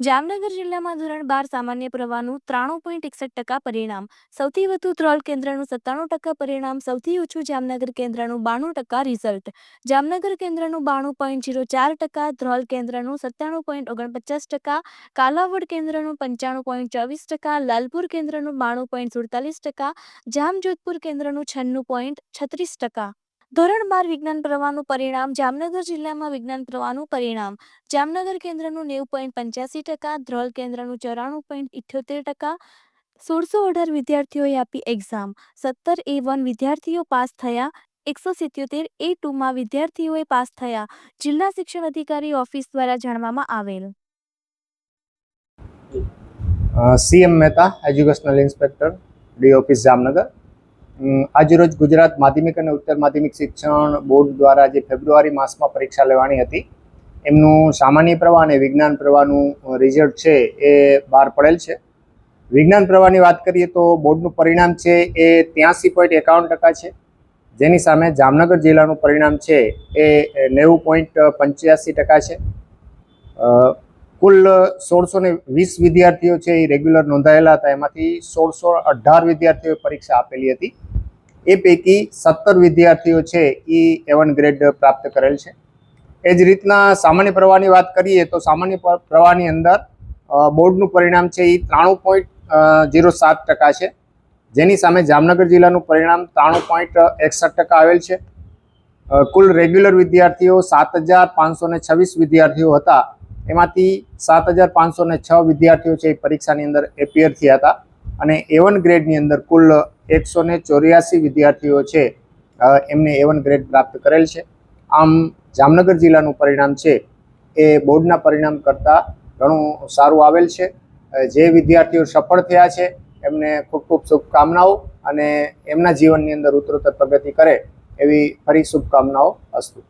જામનગર જિલ્લામાં ધોરણ બાર સામાન્ય પ્રવાહનું ત્રાણું પોઈન્ટ એકસઠ ટકા પરિણામ, સૌથી વધુ ધ્રોલ કેન્દ્રનું સત્તાણું ટકા પરિણામ, સૌથી ઓછું જામનગર કેન્દ્રનું બાણું ટકા રિઝલ્ટ જામનગર કેન્દ્રનું બાણું પોઈન્ટ જીરો ચાર ટકા, ધ્રોલ કેન્દ્રનું સત્તાણું પોઈન્ટ ઓગણપચાસ ટકા, કાલાવડ કેન્દ્રનું પંચાણું પોઈન્ટ ચોવીસ ટકા, લાલપુર કેન્દ્રનું બાણું પોઈન્ટ સુડતાલીસ ટકા, જામજોધપુર કેન્દ્રનું છન્નું પોઈન્ટ છત્રીસ ટકા. ધોરણ બાર વિજ્ઞાન પ્રવાહનું પરિણામ, જામનગર જિલ્લામાં વિજ્ઞાન પ્રવાહનું પરિણામ. જામનગર કેન્દ્રનું નેવું પોઈન્ટ પંચ્યાસી ટકા, ધ્રોલ કેન્દ્રનું ચોરાણું પોઈન્ટ ઇઠ્યોતેર ટકા. સોળસો અઢાર વિદ્યાર્થીઓએ આપી એક્ઝામ સત્તર એ વન વિદ્યાર્થીઓ પાસ થયા. એકસો સિત્યોતેર એ ટુમાં વિદ્યાર્થીઓએ પાસ થયા. જિલ્લા શિક્ષણ અધિકારી ઓફિસ દ્વારા જાણવામાં આવેલ. CM Mehta, educational inspector, D office Jamnagar. આજરોજ ગુજરાત માધ્યમિક અને ઉત્તર માધ્યમિક શિક્ષણ બોર્ડ દ્વારા જે ફેબ્રુઆરી માસમાં પરીક્ષા લેવાની હતી, એમનું સામાન્ય પ્રવાહ અને વિજ્ઞાન પ્રવાહનું રિઝલ્ટ છે એ બહાર પડેલ છે. વિજ્ઞાન પ્રવાહની વાત કરીએ તો બોર્ડનું પરિણામ છે એ ત્યાંસી પોઈન્ટ એકાવન ટકા છે. જેની સામે જામનગર જિલ્લાનું પરિણામ છે એ નેવું પોઈન્ટ પંચ્યાસી ટકા છે. કુલ સોળસો ને વીસ વિદ્યાર્થીઓ છે એ રેગ્યુલર નોંધાયેલા હતા. એમાંથી સોળસો અઢાર વિદ્યાર્થીઓએ પરીક્ષા આપેલી હતી. એ પૈકી સત્તર વિદ્યાર્થીઓ છે એ એવન ગ્રેડ પ્રાપ્ત કરેલ છે. એ જ રીતના સામાન્ય પ્રવાહની વાત કરીએ તો સામાન્ય પ્રવાહની અંદર બોર્ડનું પરિણામ છે એ ત્રાણું પોઈન્ટ જીરો સાત ટકા છે. જેની સામે જામનગર જિલ્લાનું પરિણામ ત્રાણું પોઈન્ટ એકસઠ ટકા આવેલ છે. કુલ રેગ્યુલર વિદ્યાર્થીઓ સાત હજાર પાંચસો ને છવ્વીસ વિદ્યાર્થીઓ હતા. એમાંથી સાત હજાર પાંચસો ને છ વિદ્યાર્થીઓ છે એ પરીક્ષાની અંદર એપિયર થયા હતા. અને એવન ગ્રેડની અંદર કુલ એકસો ને ચોર્યાસી વિદ્યાર્થીઓ છે એમને એવન ગ્રેડ પ્રાપ્ત કરેલ છે. આમ જામનગર જિલ્લાનું પરિણામ છે, એ બોર્ડના પરિણામ કરતાં ઘણું સારું આવેલ છે. જે વિદ્યાર્થીઓ સફળ થયા છે, એમને ખૂબ ખૂબ શુભકામનાઓ અને એમના જીવનની અંદર ઉત્તરોત્તર પ્રગતિ કરે એવી ફરી શુભકામનાઓ અસ્તુ.